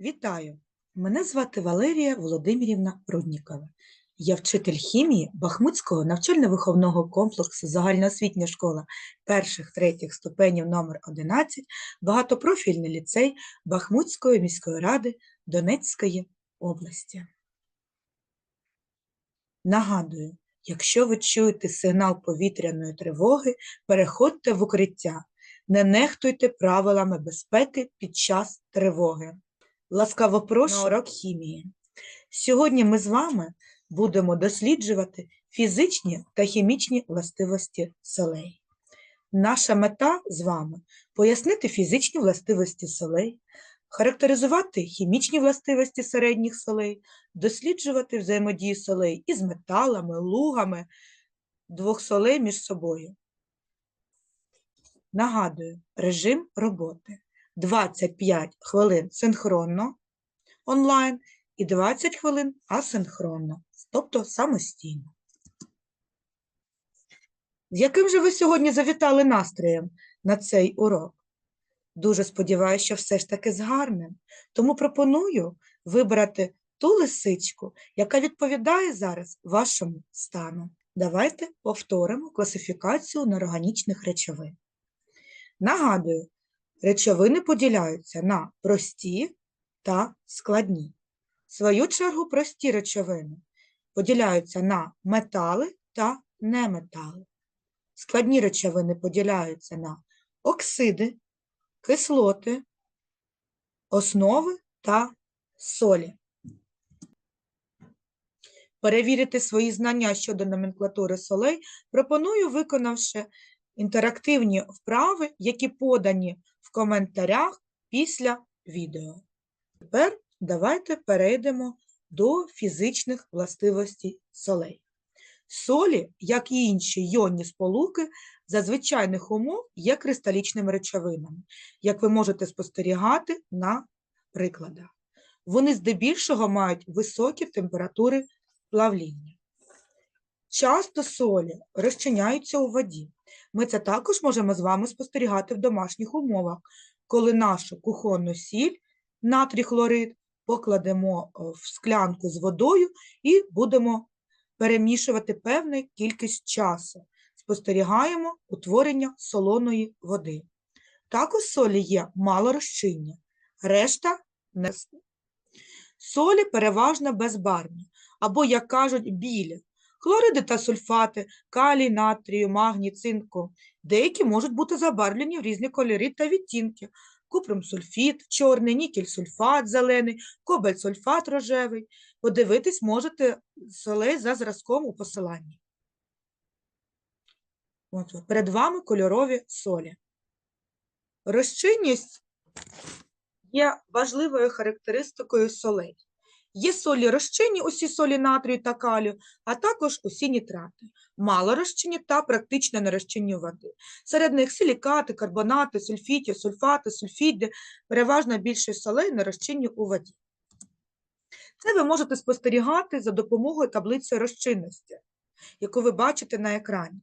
Вітаю! Мене звати Валерія Володимирівна Пруднікова. Я вчитель хімії Бахмутського навчально-виховного комплексу загальноосвітня школа перших третіх ступенів номер 11 багатопрофільний ліцей Бахмутської міської ради Донецької області. Нагадую, якщо ви чуєте сигнал повітряної тривоги, переходьте в укриття. Не нехтуйте правилами безпеки під час тривоги. Ласкаво прошу на урок хімії. Сьогодні ми з вами будемо досліджувати фізичні та хімічні властивості солей. Наша мета з вами пояснити фізичні властивості солей, характеризувати хімічні властивості середніх солей, досліджувати взаємодію солей із металами, лугами двох солей між собою. Нагадую, режим роботи. 25 хвилин синхронно онлайн і 20 хвилин асинхронно, тобто самостійно. З яким же ви сьогодні завітали настроєм на цей урок? Дуже сподіваюся, що все ж таки з гарним. Тому пропоную вибрати ту лисичку, яка відповідає зараз вашому стану. Давайте повторимо класифікацію неорганічних речовин. Нагадую, Речовини поділяються на прості та складні. В свою чергу, прості речовини поділяються на метали та неметали. Складні речовини поділяються на оксиди, кислоти, основи та солі. Перевірити свої знання щодо номенклатури солей пропоную, виконавши інтерактивні вправи, які подані в коментарях після відео. Тепер давайте перейдемо до фізичних властивостей солей. Солі, як і інші йонні сполуки, за звичайних умов є кристалічними речовинами, як ви можете спостерігати на прикладах. Вони здебільшого мають високі температури плавління. Часто солі розчиняються у воді. Ми це також можемо з вами спостерігати в домашніх умовах, коли нашу кухонну сіль, натрій хлорид, покладемо в склянку з водою і будемо перемішувати певну кількість часу. Спостерігаємо утворення солоної води. Також солі є малорозчинні, решта не. Солі переважно безбарвні, або, як кажуть, білі, хлориди та сульфати, калій, натрію, магній, цинку. Деякі можуть бути забарвлені в різні кольори та відтінки. Купрум-сульфід, чорний, нікель-сульфат зелений, кобальт-сульфат рожевий. Подивитись можете солей за зразком у посиланні. От, перед вами кольорові солі. Розчинність є важливою характеристикою солей. Є солі розчинні, усі солі натрію та калію, а також усі нітрати, малорозчинні та практично нерозчинні води. Серед них силікати, карбонати, сульфіті, сульфати, сульфіди, переважно більшість солей нерозчинні у воді. Це ви можете спостерігати за допомогою таблиці розчинності, яку ви бачите на екрані.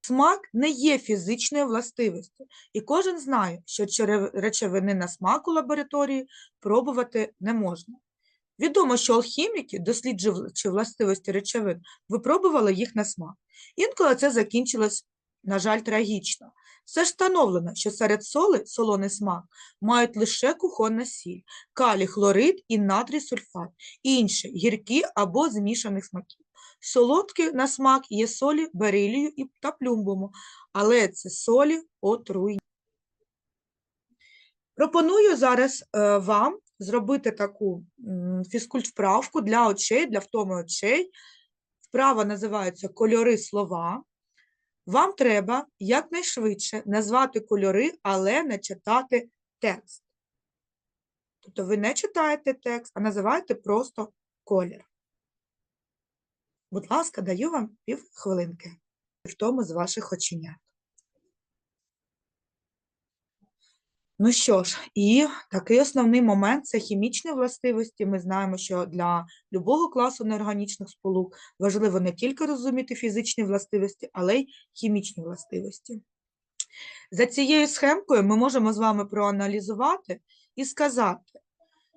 Смак не є фізичною властивістю, і кожен знає, що речовини на смак у лабораторії пробувати не можна. Відомо, що алхіміки, досліджуючи властивості речовин, випробували їх на смак. Інколи це закінчилось, на жаль, трагічно. Все ж встановлено, що серед соли солоний смак мають лише кухонна сіль, калій хлорид і натрій сульфат, інші гіркі або змішаних смаків. Солодкі на смак є солі берилію та плюмбуму, але це солі отруйні. Пропоную зараз е, вам зробити таку фізкульт-вправку для очей, для втоми очей. Вправа називається кольори слова. Вам треба якнайшвидше назвати кольори, але не читати текст. Тобто ви не читаєте текст, а називаєте просто колір. Будь ласка, даю вам пів хвилинки тому з ваших оченят. Ну що ж, і такий основний момент це хімічні властивості. Ми знаємо, що для любого класу неорганічних сполук важливо не тільки розуміти фізичні властивості, але й хімічні властивості. За цією схемкою ми можемо з вами проаналізувати і сказати,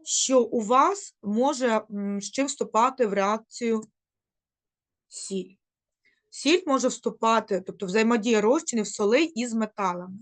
що у вас може з чим вступати в реакцію сіль. Сіль може вступати, тобто взаємодія розчинів солей із металами.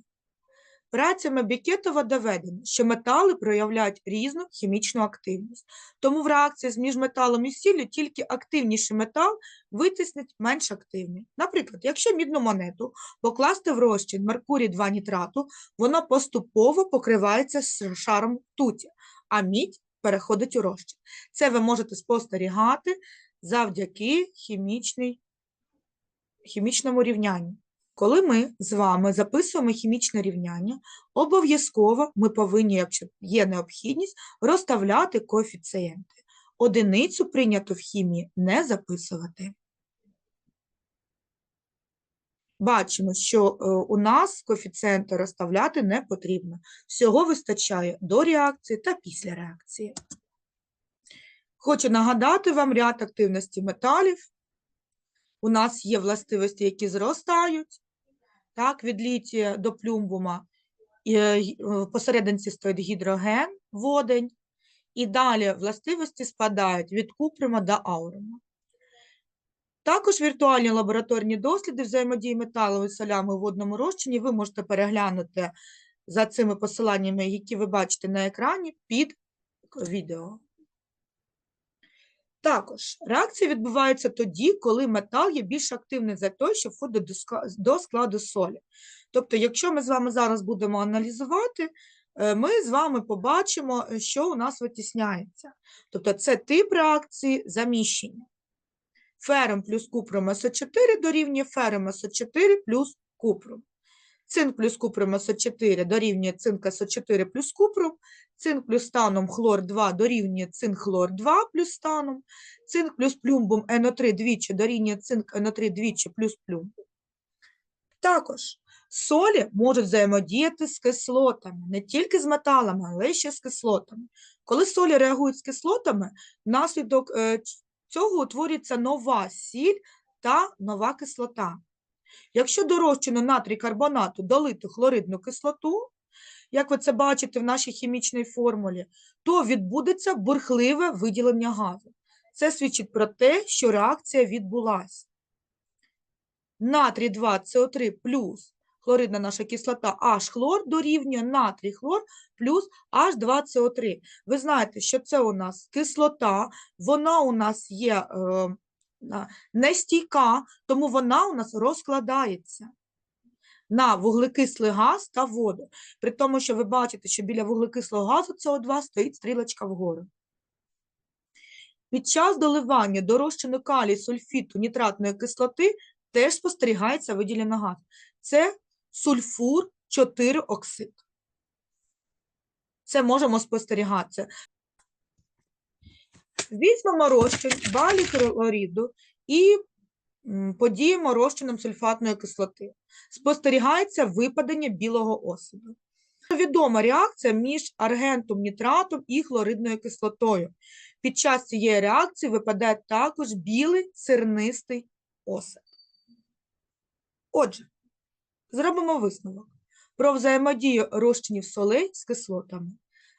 Працями Бікетова доведено, що метали проявляють різну хімічну активність. Тому в реакції з між металом і сіллю тільки активніший метал витіснить менш активний. Наприклад, якщо мідну монету покласти в розчин Меркурій 2 нітрату, вона поступово покривається шаром ртуті, а мідь переходить у розчин. Це ви можете спостерігати завдяки хімічному рівнянню. Коли ми з вами записуємо хімічне рівняння, обов'язково ми повинні, якщо є необхідність, розставляти коефіцієнти. Одиницю прийнято в хімії не записувати. Бачимо, що е, у нас коефіцієнти розставляти не потрібно. Всього вистачає до реакції та після реакції. Хочу нагадати вам ряд активності металів. У нас є властивості, які зростають. Так, від літія до плюмбума е, е, посерединці стоїть гідроген, водень, і далі властивості спадають від куприма до аурима. Також віртуальні лабораторні досліди взаємодії металу і солями у водному розчині ви можете переглянути за цими посиланнями, які ви бачите на екрані під відео. Також реакція відбувається тоді, коли метал є більш активний за той, що входить до складу солі. Тобто, якщо ми з вами зараз будемо аналізувати, е, ми з вами побачимо, е, що у нас витісняється. Тобто, це тип реакції заміщення. Фером плюс купром СО4 дорівнює фером СО4 плюс купром. Цинк плюс купром СО4 дорівнює цинк СО4 плюс купром. Цинк плюс станом хлор 2 дорівнює цинк хлор 2 плюс станом. Цинк плюс плюмбум НО3 двічі дорівнює цинк НО3 двічі плюс плюмбум. Також солі можуть взаємодіяти з кислотами, не тільки з металами, але ще з кислотами. Коли солі реагують з кислотами, внаслідок е, цього утворюється нова сіль та нова кислота. Якщо до розчину натрій карбонату долити хлоридну кислоту, як ви це бачите в нашій хімічній формулі, то відбудеться бурхливе виділення газу. Це свідчить про те, що реакція відбулася. Натрій 2 СО3 плюс хлоридна наша кислота H-хлор дорівнює натрій хлор плюс H2CO3. Ви знаєте, що це у нас кислота, вона у нас є е, нестійка, тому вона у нас розкладається на вуглекислий газ та воду. При тому, що ви бачите, що біля вуглекислого газу СО2 стоїть стрілочка вгору. Під час доливання до розчину калій, сульфіту, нітратної кислоти теж спостерігається виділення газу. Це сульфур 4 оксид. Це можемо спостерігати. Візьмемо розчин балі хлоріду і подіємо розчином сульфатної кислоти. Спостерігається випадення білого осаду. Відома реакція між аргентом нітратом і хлоридною кислотою. Під час цієї реакції випадає також білий сирнистий осад. Отже, зробимо висновок про взаємодію розчинів солей з кислотами.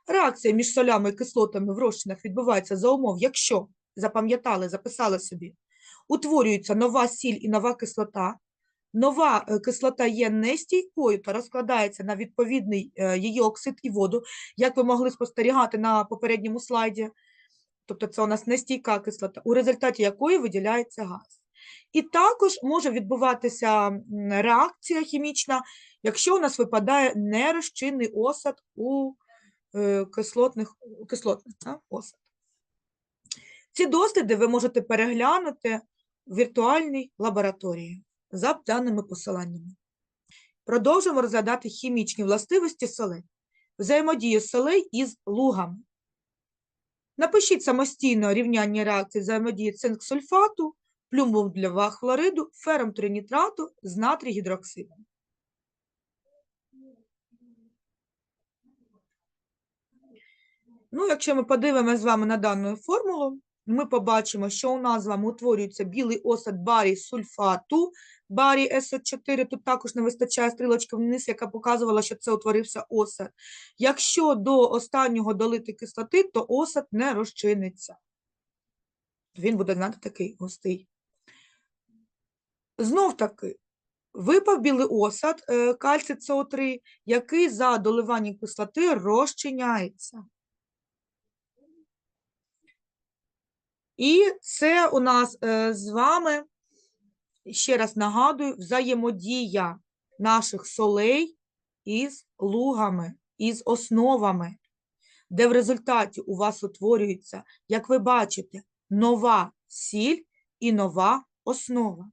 Реакція між солями і кислотами в розчинах відбувається за умов, якщо, запам'ятали, записали собі, утворюється нова сіль і нова кислота. Нова е, кислота є нестійкою та розкладається на відповідний е, її оксид і воду, як ви могли спостерігати на попередньому слайді. Тобто це у нас нестійка кислота, у результаті якої виділяється газ. І також може відбуватися реакція хімічна, якщо у нас випадає нерозчинний осад у кислотних, кислотних да, осад. Ці досліди ви можете переглянути в віртуальній лабораторії за даними посиланнями. Продовжуємо розглядати хімічні властивості солей. Взаємодію солей із лугами. Напишіть самостійно рівняння реакції взаємодії цинк-сульфату, плюмбум для хлориду, фером тринітрату з натрій гідроксидом. Ну, якщо ми подивимося з вами на дану формулу, ми побачимо, що у нас з вами утворюється білий осад барій сульфату, барій СО4. Тут також не вистачає стрілочки вниз, яка показувала, що це утворився осад. Якщо до останнього долити кислоти, то осад не розчиниться. Він буде, знаєте, такий густий. Знов таки, випав білий осад, е, кальцій СО3, який за доливанням кислоти розчиняється. І це у нас е, з вами, ще раз нагадую, взаємодія наших солей із лугами, із основами, де в результаті у вас утворюється, як ви бачите, нова сіль і нова основа.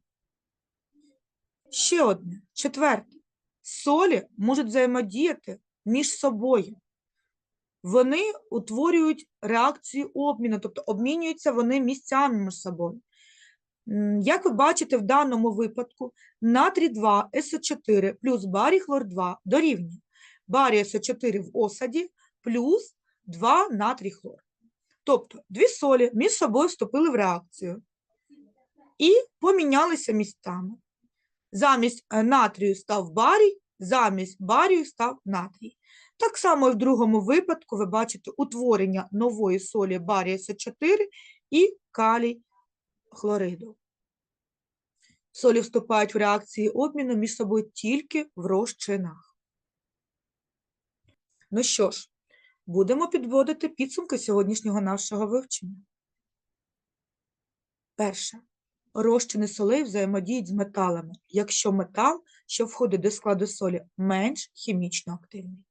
Ще одне, четверте. Солі можуть взаємодіяти між собою. Вони утворюють реакцію обміну, тобто обмінюються вони місцями між собою. Як ви бачите, в даному випадку натрій 2 СО4 плюс барій хлор 2 дорівнює барій СО4 в осаді плюс 2 натрій хлор. Тобто дві солі між собою вступили в реакцію і помінялися місцями. Замість е, натрію став барій, замість барію став натрій. Так само і в другому випадку ви бачите утворення нової солі барія С4 і калій хлориду. Солі вступають в реакції обміну між собою тільки в розчинах. Ну що ж, будемо підводити підсумки сьогоднішнього нашого вивчення. Перше. Розчини солей взаємодіють з металами, якщо метал, що входить до складу солі, менш хімічно активний.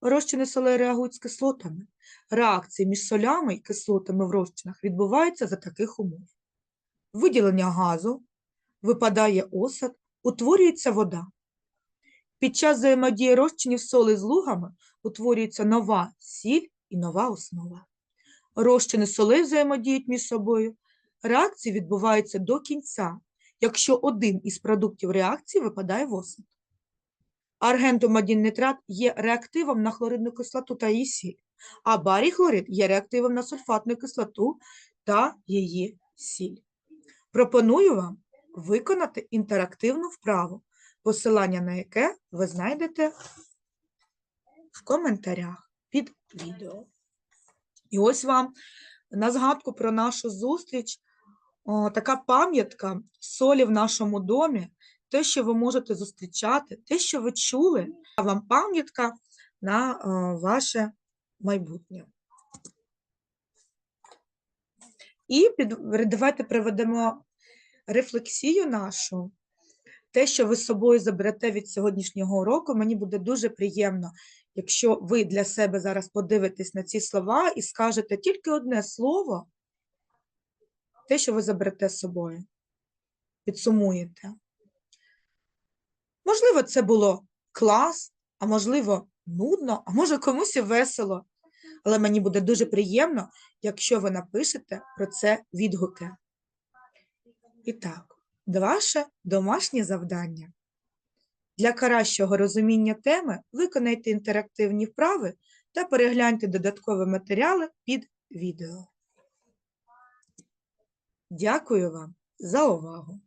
Розчини солей реагують з кислотами. Реакції між солями і кислотами в розчинах відбуваються за таких умов. Виділення газу, випадає осад, утворюється вода. Під час взаємодії розчинів соли з лугами утворюється нова сіль і нова основа. Розчини солей взаємодіють між собою. Реакції відбуваються до кінця, якщо один із продуктів реакції випадає в осад. Аргентомадін нитрат є реактивом на хлоридну кислоту та її сіль, а барій хлорид є реактивом на сульфатну кислоту та її сіль. Пропоную вам виконати інтерактивну вправу, посилання на яке ви знайдете в коментарях під відео. І ось вам на згадку про нашу зустріч о, така пам'ятка солі в нашому домі, те, що ви можете зустрічати, те, що ви чули, а вам пам'ятка на ваше майбутнє. І під, давайте приведемо рефлексію нашу. Те, що ви з собою заберете від сьогоднішнього уроку, мені буде дуже приємно, якщо ви для себе зараз подивитесь на ці слова і скажете тільки одне слово, те, що ви заберете з собою, підсумуєте. Можливо, це було клас, а можливо, нудно, а може комусь і весело. Але мені буде дуже приємно, якщо ви напишете про це відгуки. І так, ваше домашнє завдання. Для кращого розуміння теми виконайте інтерактивні вправи та перегляньте додаткові матеріали під відео. Дякую вам за увагу!